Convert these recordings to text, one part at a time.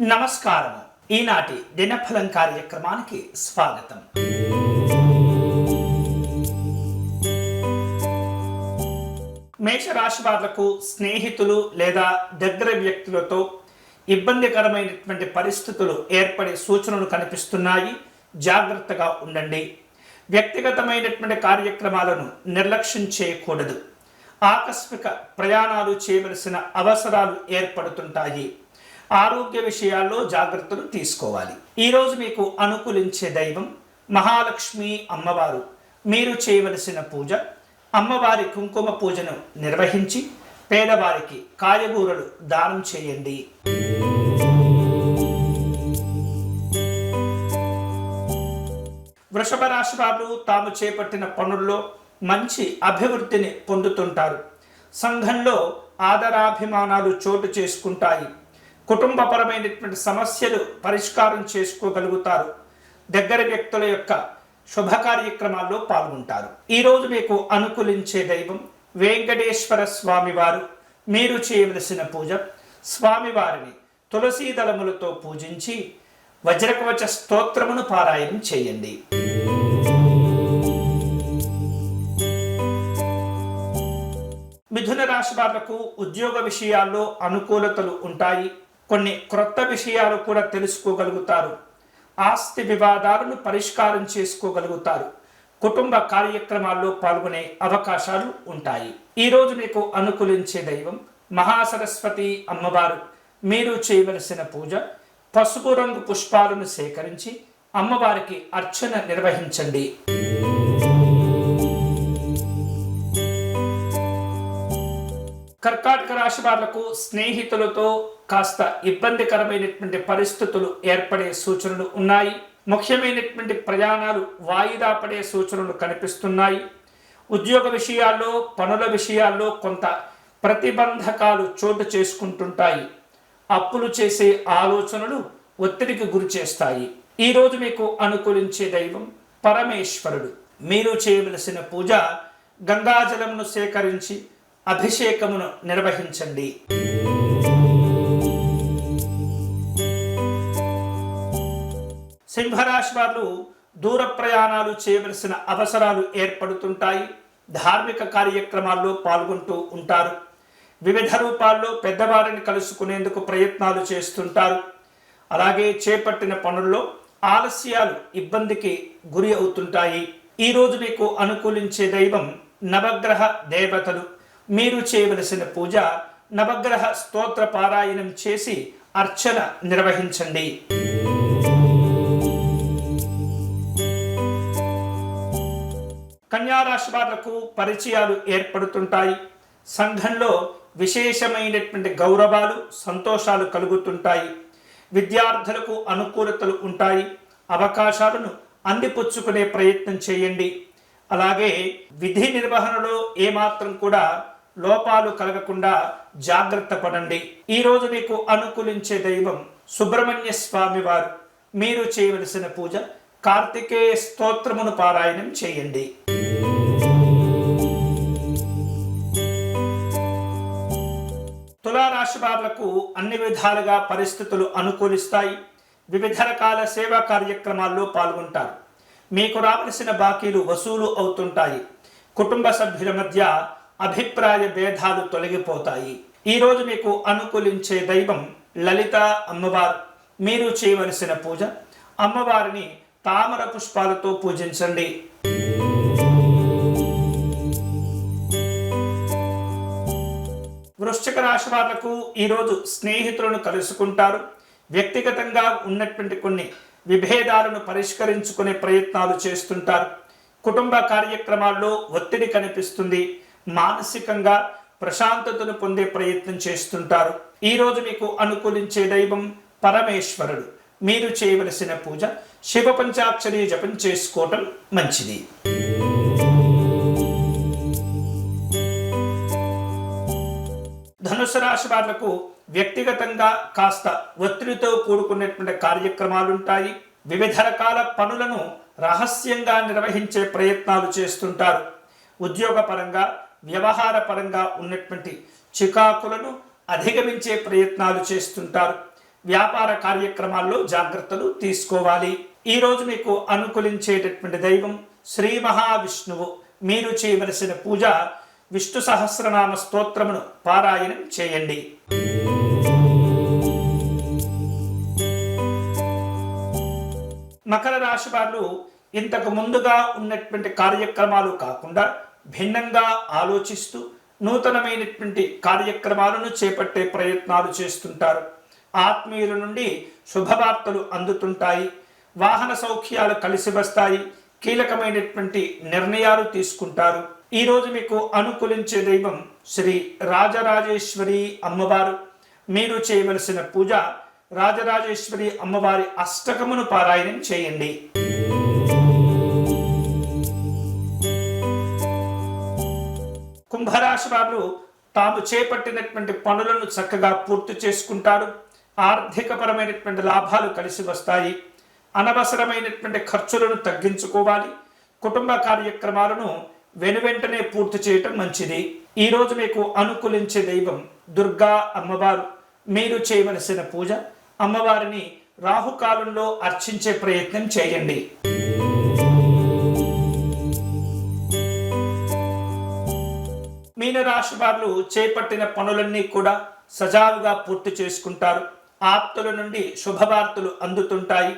నమస్కారం. ఈనాటి దినఫలం కార్యక్రమానికి స్వాగతం. మేషరాశి వాళ్ళకు స్నేహితులు లేదా దగ్గర వ్యక్తులతో ఇబ్బందికరమైనటువంటి పరిస్థితులు ఏర్పడే సూచనలు కనిపిస్తున్నాయి. జాగ్రత్తగా ఉండండి. వ్యక్తిగతమైనటువంటి కార్యక్రమాలను నిర్లక్ష్యం చేయకూడదు. ఆకస్మిక ప్రయాణాలు చేయవలసిన అవసరాలు ఏర్పడుతుంటాయి. ఆరోగ్య విషయాల్లో జాగ్రత్తలు తీసుకోవాలి. ఈరోజు మీకు అనుకూలించే దైవం మహాలక్ష్మి అమ్మవారు. మీరు చేయవలసిన పూజ అమ్మవారి కుంకుమ పూజను నిర్వహించి పేదవారికి కాయగూరలు దానం చేయండి. వృషభ రాశి వారు తాము చేపట్టిన పనుల్లో మంచి అభివృద్ధిని పొందుతుంటారు. సంఘంలో ఆదరాభిమానాలు చోటు చేసుకుంటాయి. కుటుంబపరమైనటువంటి సమస్యలు పరిష్కారం చేసుకోగలుగుతారు. దగ్గర వ్యక్తుల యొక్క శుభ కార్యక్రమాల్లో పాల్గొంటారు ఈరోజు మీకు అనుకూలించే దైవం వెంకటేశ్వర స్వామివారు. మీరు చేయవలసిన పూజ స్వామివారిని తులసీ దళములతో పూజించి వజ్రకవచ స్తోత్రమును పారాయణం చేయండి. మిథున రాశి వాళ్ళకు ఉద్యోగ విషయాల్లో అనుకూలతలు ఉంటాయి. కొన్ని క్రొత్త విషయాలు కూడా తెలుసుకోగలుగుతారు. ఆస్తి వివాదాలను పరిష్కారం చేసుకోగలుగుతారు. కుటుంబ కార్యక్రమాల్లో పాల్గొనే అవకాశాలు ఉంటాయి. ఈరోజు మీకు అనుకూలించే దైవం మహాసరస్వతి అమ్మవారు. మీరు చేయవలసిన పూజ పసుపు రంగు పుష్పాలను సేకరించి అమ్మవారికి అర్చన నిర్వహించండి. కర్కాటక రాశి వాళ్ళకు స్నేహితులతో కాస్త ఇబ్బందికరమైనటువంటి పరిస్థితులు ఏర్పడే సూచనలు ఉన్నాయి. ముఖ్యమైనటువంటి ప్రయాణాలు వాయిదా పడే సూచనలు కనిపిస్తున్నాయి. ఉద్యోగ విషయాల్లో పనుల విషయాల్లో కొంత ప్రతిబంధకాలు చోటు చేసుకుంటుంటాయి. అప్పులు చేసే ఆలోచనలు ఒత్తిడికి గురి చేస్తాయి. ఈరోజు మీకు అనుకూలించే దైవం పరమేశ్వరుడు. మీరు చేయవలసిన పూజ గంగాజలమును సేకరించి అభిషేకమును నిర్వహించండి. సింహరాశి వారు దూర ప్రయాణాలు చేయవలసిన అవసరాలు ఏర్పడుతుంటాయి. ధార్మిక కార్యక్రమాల్లో పాల్గొంటూ ఉంటారు. వివిధ రూపాల్లో పెద్దవారిని కలుసుకునేందుకు ప్రయత్నాలు చేస్తుంటారు. అలాగే చేపట్టిన పనుల్లో ఆలస్యాలు ఇబ్బందికి గురి అవుతుంటాయి. ఈరోజు మీకు అనుకూలించే దైవం నవగ్రహ దేవతలు. మీరు చేయవలసిన పూజ నవగ్రహ స్తోత్ర పారాయణం చేసి అర్చన నిర్వహించండి. కన్యారాశి వాళ్ళకు పరిచయాలు ఏర్పడుతుంటాయి. సంఘంలో విశేషమైనటువంటి గౌరవాలు సంతోషాలు కలుగుతుంటాయి. విద్యార్థులకు అనుకూలతలు ఉంటాయి. అవకాశాలను అందిపుచ్చుకునే ప్రయత్నం చేయండి. అలాగే విధి నిర్వహణలో ఏమాత్రం కూడా లోపాలు కలగకుండా జాగ్రత్త పడండి. ఈరోజు మీకు అనుకూలించే దైవం సుబ్రహ్మణ్య స్వామి వారు. మీరు చేయవలసిన పూజ కార్తికేయ స్తోత్రమును పారాయణం చేయండి. తులారాశి వారులకు అన్ని విధాలుగా పరిస్థితులు అనుకూలిస్తాయి. వివిధ రకాల సేవా కార్యక్రమాల్లో పాల్గొంటారు. మీకు రావలసిన బాకీలు వసూలు అవుతుంటాయి. కుటుంబ సభ్యుల మధ్య అభిప్రాయ భేదాలు తొలగిపోతాయి. ఈరోజు మీకు అనుకూలించే దైవం లలిత అమ్మవారు. మీరు చేయవలసిన పూజ? అమ్మవారిని తామర పుష్పాలతో పూజించండి. వృశ్చిక రాశి వాళ్ళకు ఈరోజు స్నేహితులను కలుసుకుంటారు. వ్యక్తిగతంగా ఉన్నటువంటి కొన్ని విభేదాలను పరిష్కరించుకునే ప్రయత్నాలు చేస్తుంటారు. కుటుంబ కార్యక్రమాల్లో ఒత్తిడి కనిపిస్తుంది. మానసికంగా ప్రశాంతతను పొందే ప్రయత్నం చేస్తుంటారు. ఈరోజు మీకు అనుకూలించే దైవం పరమేశ్వరుడు. మీరు చేయవలసిన పూజ శివ పంచాక్షరి జపం చేసుకోవటం మంచిది. ధనుసు రాశి వాళ్ళకు వ్యక్తిగతంగా కాస్త ఒత్తిడితో కూడుకున్నటువంటి కార్యక్రమాలుంటాయి. వివిధ రకాల పనులను రహస్యంగా నిర్వహించే ప్రయత్నాలు చేస్తుంటారు. ఉద్యోగపరంగా వ్యవహార పరంగా ఉన్నటువంటి చికాకులను అధిగమించే ప్రయత్నాలు చేస్తుంటారు. వ్యాపార కార్యక్రమాల్లో జాగ్రత్తలు తీసుకోవాలి. ఈరోజు మీకు అనుకూలించేటటువంటి దైవం శ్రీ మహావిష్ణువు. మీరు చేయవలసిన పూజ విష్ణు సహస్రనామ స్తోత్రమును పారాయణం చేయండి. మకర రాశి వారు ఇంతకు ముందుగా ఉన్నటువంటి కార్యక్రమాలు కాకుండా భిన్నంగా ఆలోచిస్తూ నూతనమైనటువంటి కార్యక్రమాలను చేపట్టే ప్రయత్నాలు చేస్తుంటారు. ఆత్మీయుల నుండి శుభవార్తలు అందుతుంటాయి. వాహన సౌఖ్యాలు కలిసి వస్తాయి కీలకమైనటువంటి నిర్ణయాలు తీసుకుంటారు. ఈరోజు మీకు అనుకూలించే దైవం శ్రీ రాజరాజేశ్వరి అమ్మవారు. మీరు చేయవలసిన పూజ రాజరాజేశ్వరి అమ్మవారి అష్టకమును పారాయణం చేయండి. కుంభరాశి వారు తాము చేపట్టినటువంటి పనులను చక్కగా పూర్తి చేసుకుంటారు. ఆర్థికపరమైనటువంటి లాభాలు కలిసి వస్తాయి. అనవసరమైనటువంటి ఖర్చులను తగ్గించుకోవాలి. కుటుంబ కార్యక్రమాలను వెనువెంటనే పూర్తి చేయటం మంచిది. ఈరోజు మీకు అనుకూలించే దైవం దుర్గా అమ్మవారు. మీరు చేయవలసిన పూజ అమ్మవారిని రాహుకాలంలో అర్చించే ప్రయత్నం చేయండి. మీనరాశి వారు చేపట్టిన పనులన్నీ కూడా సజావుగా పూర్తి చేసుకుంటారు. ఆప్తుల నుండి శుభవార్తలు అందుతుంటాయి.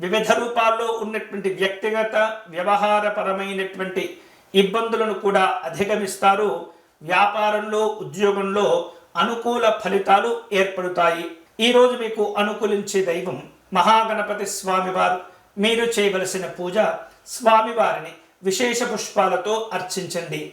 వివిధ రూపాల్లో ఉన్నటువంటి వ్యక్తిగత వ్యవహారపరమైనటువంటి ఇబ్బందులను కూడా అధిగమిస్తారు. వ్యాపారంలో ఉద్యోగంలో అనుకూల ఫలితాలు ఏర్పడతాయి. ఈరోజు మీకు అనుకూలించే దైవం మహాగణపతి స్వామివారు. మీరు చేయవలసిన పూజ స్వామివారిని విశేష పుష్పాలతో అర్చించండి.